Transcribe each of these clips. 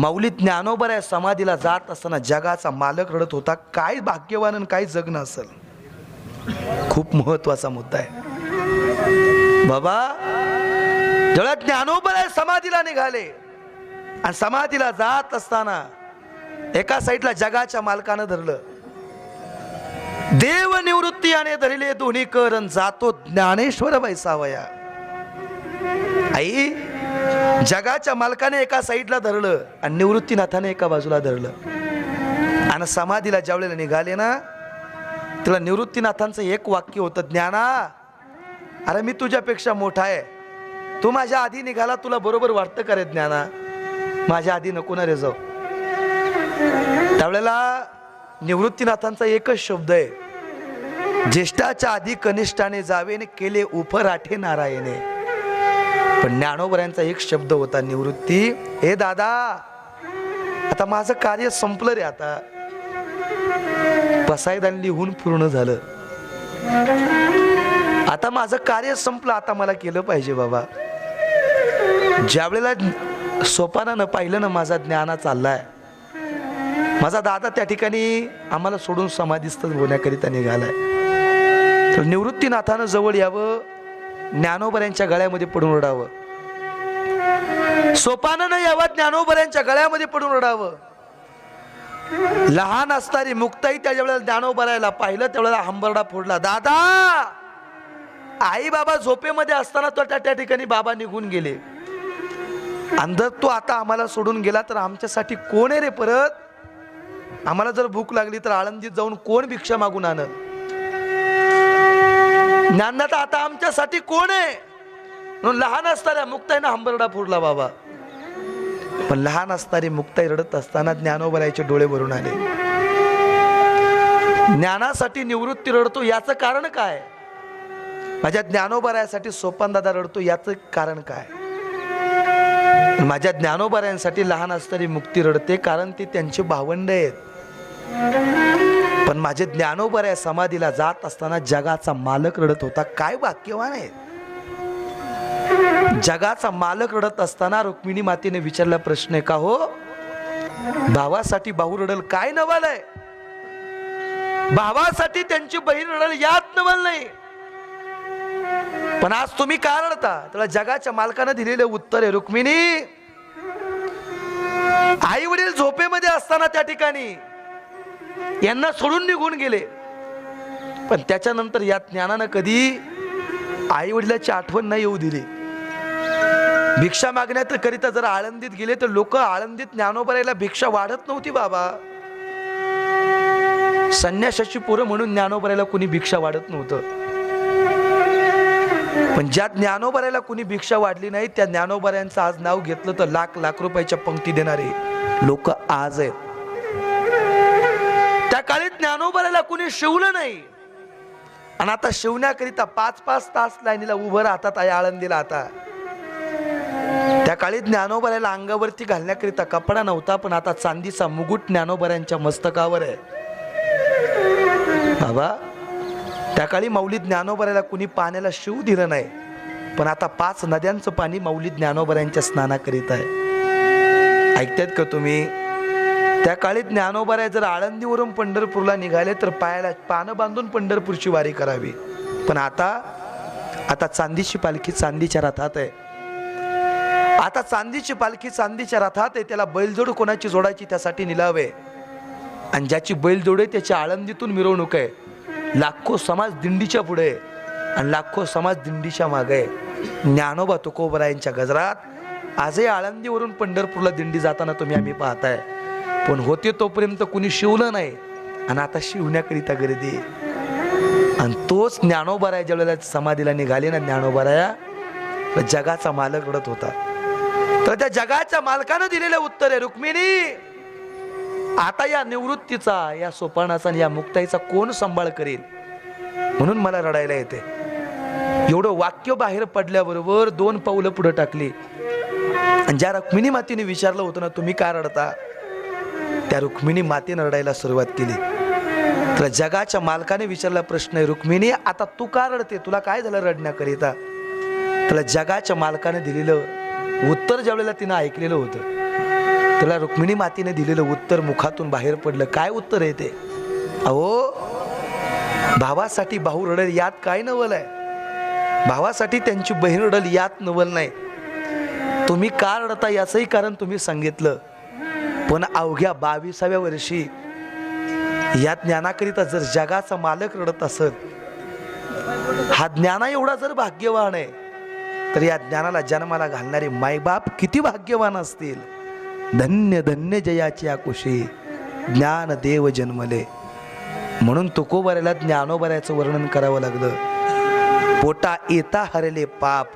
माऊली ज्ञानोबर आहे समाधीला जात असताना जगाचा मालक रडत होता. काय भाग्यवान आणि काय जगणं असेल? खूप महत्त्वाचा मुद्दा आहे. बाबा जेव्हा ज्ञानोबर आहे समाधीला निघाले. आणि समाधीला जात असताना एका साईडला जगाच्या मालकानं धरलं. देव निवृत्ती आणि धरले दोन्ही करण जातो ज्ञानेश्वर बैसावया आई जगाच्या मालकाने एका साईडला धरलं आणि निवृत्तीनाथाने एका बाजूला धरलं. आणि समाधीला ज्यावेळेला निघाले ना तुला निवृत्तीनाथांचं एक वाक्य होतं ज्ञाना अरे मी तुझ्यापेक्षा मोठा आहे. तू माझ्या आधी निघाला तुला बरोबर वाटतं का रे ज्ञाना? माझ्या आधी नको ना रे जाऊ. त्यावेळेला निवृत्तीनाथांचा एकच शब्द आहे ज्येष्ठाच्या आधी कनिष्ठाने जावे केले उपराठे नारायणे. पण ज्ञानोबऱ्यांचा एक शब्द होता निवृत्ती. हे दादा आता माझं कार्य संपलं रे आता. बसायदान लिहून पूर्ण झालं. आता माझं कार्य संपलं आता मला केलं पाहिजे बाबा. ज्या वेळेला सोपानानं पाहिलं ना माझा ज्ञाना चाललाय. माझा दादा त्या ठिकाणी आम्हाला सोडून समाधीस्त होण्याकरिता निघालाय. तर निवृत्तीनाथानं जवळ यावं ज्ञानोबऱ्यांच्या गळ्यामध्ये पडून रडावं. सोपानानं यावं ज्ञानोबऱ्यांच्या गळ्यामध्ये पडून रडावं. लहान असणारी मुक्ताई त्याच्या वेळेला ज्ञानोबरायला पाहिलं त्यावेळेला हंबरडा फोडला दादा आई बाबा झोपेमध्ये असताना तो त्या त्या ठिकाणी बाबा निघून गेले. अंधर तो आता आम्हाला सोडून गेला तर आमच्यासाठी कोण आहे रे परत? आम्हाला जर भूक लागली तर आळंदीत जाऊन कोण भिक्षा मागून आणत ज्ञानदाता आता आमच्यासाठी कोण आहे? म्हणून लहान असताना मुक्ताईनं हंबरडा फोडला बाबा. पण लहान असताना मुक्ताई रडत असताना ज्ञानोबरायचे डोळे भरून आले. ज्ञानासाठी निवृत्ती रडतो याचं कारण काय? माझ्या ज्ञानोबरायासाठी सोपान दादा रडतो याचं कारण काय? माझ्या ज्ञानोबरायांसाठी लहान असणारी मुक्ती रडते कारण ते त्यांचे भावंड आहेत. पण माझे आहे समाधीला जात असताना जगाचा मालक रडत होता. काय वाक्यवान आहे? जगाचा मालक रडत असताना रुक्मिणी मातेने विचारला प्रश्न आहे का हो? भावासाठी भाऊ रडल काय नवल आहे? भावासाठी त्यांची बहीण रडल यात नवल नाही. पण आज तुम्ही का रडता? त्याला जगाच्या मालकानं दिलेले उत्तर आहे रुक्मिणी आई वडील झोपेमध्ये असताना त्या ठिकाणी यांना सोडून निघून गेले. पण त्याच्यानंतर या ज्ञानानं कधी आई वडिलाची आठवण नाही येऊ दिली. भिक्षा मागण्याकरिता जर आळंदीत गेले तर लोक आळंदीत ज्ञानोबरायला भिक्षा वाढत नव्हती बाबा. संन्यासाची पोरं म्हणून ज्ञानोबरायला कुणी भिक्षा वाढत नव्हतं. पण ज्या ज्ञानोबरायला कुणी भिक्षा वाढली नाही त्या ज्ञानोबऱ्यांचं आज नाव घेतलं तर लाख लाख रुपयाच्या पंक्ती देणारे लोक आज आहेत. काळी कुणी शिवलं नाही. आणि आता शिवण्याकरिता पाच पाच तास लाईनीला उभं राहतात आई आळंदीला आता. त्या काळी ज्ञानोबऱ्याला अंगावरती घालण्याकरिता कपडा नव्हता पण आता चांदीचा मुगुट ज्ञानोबऱ्यांच्या मस्तकावर आहे. बाबा त्या काळी माऊली ज्ञानोबऱ्याला कुणी पाण्याला शिव दिलं नाही पण आता पाच नद्यांचं पाणी माऊली ज्ञानोबऱ्यांच्या स्नानाकरिता आहे. ऐकतात का तुम्ही? त्या काळी ज्ञानोबाराय जर आळंदीवरून पंढरपूरला निघाले तर पायाला पानं बांधून पंढरपूरची वारी करावी. पण आता आता चांदीची पालखी चांदीच्या रथात आहे. आता चांदीची पालखी चांदीच्या रथात आहे त्याला बैलजोड कोणाची जोडायची त्यासाठी निलावे. आणि ज्याची बैलजोड आहे त्याची आळंदीतून मिरवणूक आहे. लाखो समाज दिंडीच्या पुढे आणि लाखो समाज दिंडीच्या मागे ज्ञानोबा तुकोबरायांच्या गजरात आजही आळंदीवरून पंढरपूरला दिंडी जाताना तुम्ही आम्ही पाहताय. पण होते तोपर्यंत कुणी शिवलं नाही. आणि आता शिवण्याकरिता गर्दी आणि तोच ज्ञानोबराया ज्या वेळेला समाधीला निघाले ना ज्ञानोबराया जगाचा मालक रडत होता. तर त्या जगाच्या मालकानं दिलेलं उत्तर आहे रुक्मिणी आता या निवृत्तीचा या सोपानाचा आणि या मुक्ताईचा कोण सांभाळ करेल? म्हणून मला रडायला येते. एवढं वाक्य बाहेर पडल्याबरोबर दोन पावलं पुढे टाकली. आणि ज्या रुक्मिणी मातीने विचारलं होतं ना तुम्ही का रडता? त्या रुक्मिणी मातेनं रडायला सुरुवात केली. तर जगाच्या मालकाने विचारला प्रश्न आहे रुक्मिणी आता तू का रडते? तुला काय झालं रडण्याकरिता? त्याला जगाच्या मालकाने दिलेलं उत्तर ज्यावेळेला तिनं ऐकलेलं होतं त्याला रुक्मिणी मातीने दिलेलं उत्तर मुखातून बाहेर पडलं. काय उत्तर आहे ते? अहो भावासाठी भाऊ रडेल यात काय नवल आहे? भावासाठी त्यांची बहीण रडल यात नवल नाही. तुम्ही का रडता याचंही कारण तुम्ही सांगितलं. पण अवघ्या बावीसाव्या वर्षी या ज्ञानाकरिता जर जगाचा मालक रडत असत हा ज्ञाना एवढा जर भाग्यवान आहे तर या ज्ञानाला जन्माला घालणारे मायबाप किती भाग्यवान असतील? धन्य धन्य जयाची आकुशी ज्ञान देव जन्मले. म्हणून तुकोबऱ्याला ज्ञानोबऱ्याचं वर्णन करावं लागलं. पोटा येता हरले पाप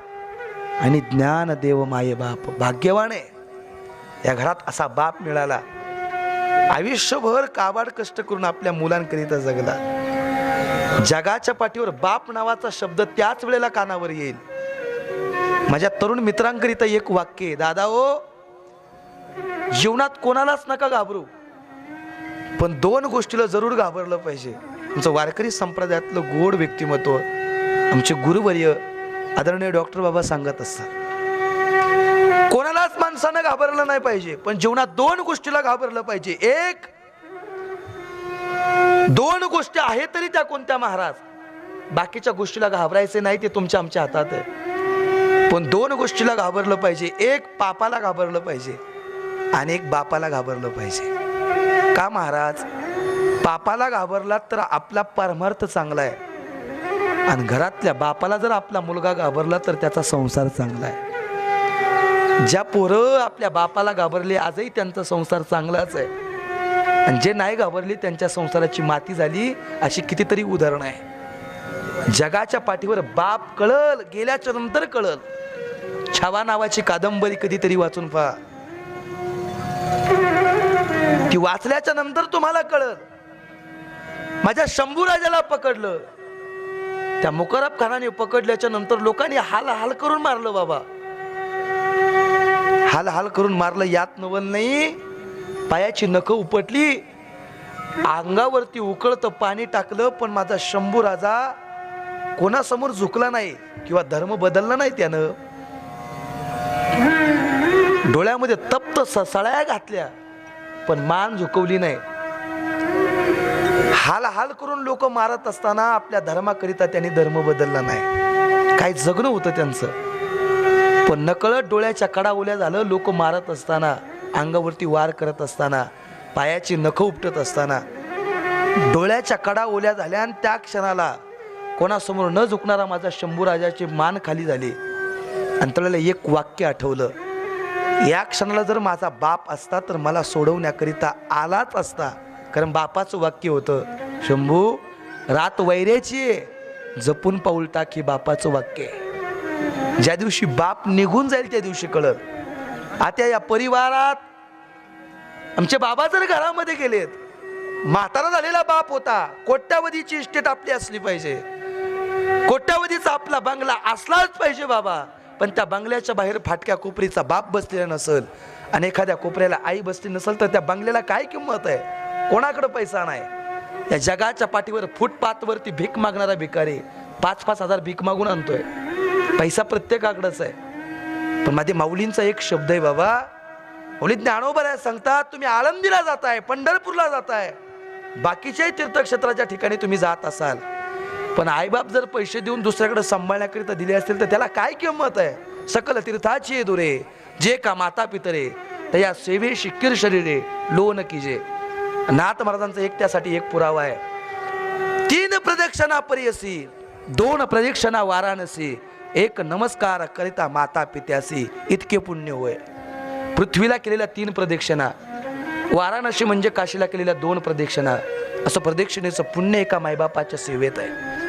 आणि ज्ञान देव मायेबाप. भाग्यवान आहे. या घरात असा बाप मिळाला. आयुष्यभर काबाड कष्ट करून आपल्या मुलांकरिता जगला. जगाच्या पाठीवर बाप नावाचा शब्द त्याच वेळेला कानावर येईल. माझ्या तरुण मित्रांकरिता एक वाक्य दादा ओ जीवनात कोणालाच नका घाबरू पण दोन गोष्टीला जरूर घाबरलं पाहिजे. तुमचं वारकरी संप्रदायातलं गोड व्यक्तिमत्व आमचे गुरुवर्य आदरणीय डॉक्टर बाबा सांगत असतात. माणसानं घाबरलं नाही पाहिजे पण जीवनात दोन गोष्टीला घाबरलं पाहिजे. एक दोन गोष्टी आहेत तरी त्या कोणत्या महाराज? बाकीच्या गोष्टीला घाबरायचे नाही ते तुमच्या आमच्या हातात आहे. पण दोन गोष्टीला घाबरलं पाहिजे. एक पापाला घाबरलं पाहिजे आणि एक बापाला घाबरलं पाहिजे. का महाराज? पापाला घाबरलात तर आपला परमार्थ चांगला आहे. आणि घरातल्या बापाला जर आपला मुलगा घाबरला तर त्याचा संसार चांगला आहे. ज्या पोरं आपल्या बापाला घाबरले आजही त्यांचा संसार चांगलाच आहे. आणि जे नाही घाबरले त्यांच्या संसाराची माती झाली अशी कितीतरी उदाहरणं आहे. जगाच्या पाठीवर बाप कळल गेल्याच्यानंतर कळल. छावा नावाची कादंबरी कधीतरी वाचून पहा. ती वाचल्याच्या नंतर तुम्हाला कळल. माझ्या शंभूराजाला पकडलं. त्या मुकरब खानाने पकडल्याच्या नंतर लोकांनी हाल हाल करून मारलं बाबा. हाल हाल करून मारलं यात नवल नाही. पायाची नख उपटली. अंगावरती उकळतं पाणी टाकलं पण माझा शंभू राजा कोणासमोर झुकला नाही किंवा धर्म बदलला नाही त्यानं. डोळ्यामध्ये तप्त सळ्या घातल्या पण मान झुकवली नाही. हाल हाल करून लोक मारत असताना आपल्या धर्माकरिता त्यांनी धर्म बदलला नाही. काही जगणं होतं त्यांचं. पण नकळत डोळ्याच्या कडाओल्या झालं लोक मारत असताना अंगावरती वार करत असताना पायाची नखं उपटत असताना. डोळ्याच्या कडा ओल्या झाल्या आणि त्या क्षणाला कोणासमोर न झुकणारा माझा शंभू राजाची मान खाली झाली. आणि त्याला एक वाक्य आठवलं. या क्षणाला जर माझा बाप असता तर मला सोडवण्याकरिता आलाच असता. कारण बापाचं वाक्य होतं शंभू रात वैऱ्याची आहे, जपून पाऊल टाक हे बापाचं वाक्य. आहे. ज्या दिवशी बाप निघून जाईल त्या दिवशी कळत आता या परिवारात आमचे बाबा जर घरामध्ये गेलेत म्हातारा झालेला बाप होता कोट्यावधीची इस्टेट आपली असली पाहिजे. कोट्यावधीचा आपला बंगला असलाच पाहिजे बाबा पण त्या बंगल्याच्या बाहेर फाटक्या कोपरीचा बाप बसलेला नसल आणि एखाद्या कोपऱ्याला आई बसली नसल तर त्या बंगल्याला काय किंमत आहे? कोणाकडे पैसा नाही. या जगाच्या पाठीवर फुटपाथवरती भीक मागणारा भिकारी पाच पाच हजार भीक मागून आणतोय. पैसा प्रत्येकाकडंच आहे. पण माझ्या माऊलींचा एक शब्द आहे बाबा माऊली ज्ञानोबर सांगतात तुम्ही आळंदीला जाताय पंढरपूरला जाताय. बाकीच्याही तीर्थक्षेत्राच्या ठिकाणी तुम्ही जात असाल. पण आईबाप जर पैसे देऊन दुसऱ्याकडे सांभाळण्याकरिता दिले असतील तर त्याला काय किंमत आहे? सकल तीर्थाची आहे दुरे. जे का माता पितरे तर या सेवे शिक्कीर शरीरे लोन किजे. नाथ महाराजांचा एक त्यासाठी एक पुरावा आहे. तीन प्रदक्षिणा परियसी दोन प्रदक्षिणा वाराणसी एक नमस्कार करिता माता पित्यासी इतके पुण्य होय. पृथ्वीला केलेल्या तीन प्रदक्षिणा वाराणसी म्हणजे काशीला केलेल्या दोन प्रदक्षिणा असं प्रदक्षिणेचं पुण्य एका मायबापाच्या सेवेत आहे.